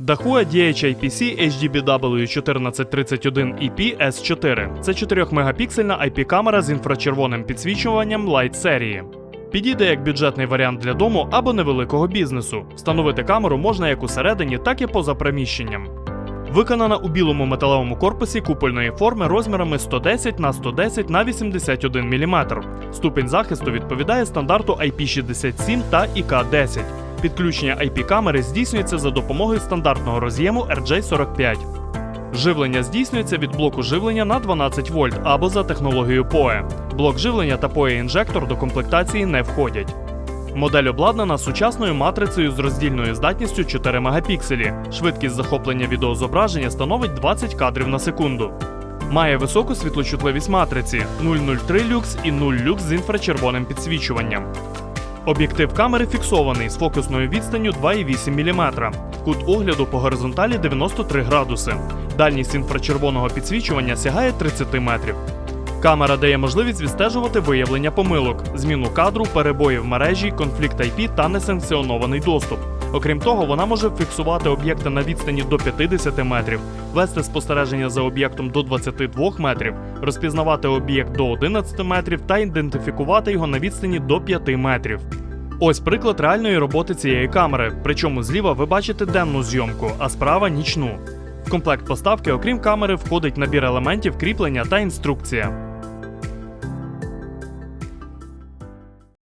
Dahua DHI-PC HDBW1431EP S4 це 4-мегапіксельна IP-камера з інфрачервоним підсвічуванням Light серії. Підійде як бюджетний варіант для дому або невеликого бізнесу. Встановити камеру можна як усередині, так і поза приміщенням. Виконана у білому металевому корпусі купольної форми розмірами 110 на 110 на 81 мм. Ступінь захисту відповідає стандарту IP67 та IK10. Підключення IP-камери здійснюється за допомогою стандартного роз'єму RJ45. Живлення здійснюється від блоку живлення на 12 вольт або за технологією PoE. Блок живлення та PoE-інжектор до комплектації не входять. Модель обладнана сучасною матрицею з роздільною здатністю 4 мегапікселі. Швидкість захоплення відеозображення становить 20 кадрів на секунду. Має високу світлочутливість матриці 003 люкс і 0 люкс з інфрачервоним підсвічуванням. Об'єктив камери фіксований з фокусною відстанню 2,8 мм. Кут огляду по горизонталі 93 градуси. Дальність інфрачервоного підсвічування сягає 30 метрів. Камера дає можливість відстежувати виявлення помилок, зміну кадру, перебої в мережі, конфлікт IP та несанкціонований доступ. Окрім того, вона може фіксувати об'єкти на відстані до 50 метрів, вести спостереження за об'єктом до 22 метрів, розпізнавати об'єкт до 11 метрів та ідентифікувати його на відстані до 5 метрів. Ось приклад реальної роботи цієї камери, причому зліва ви бачите денну зйомку, а справа нічну. В комплект поставки, окрім камери, входить набір елементів кріплення та інструкція.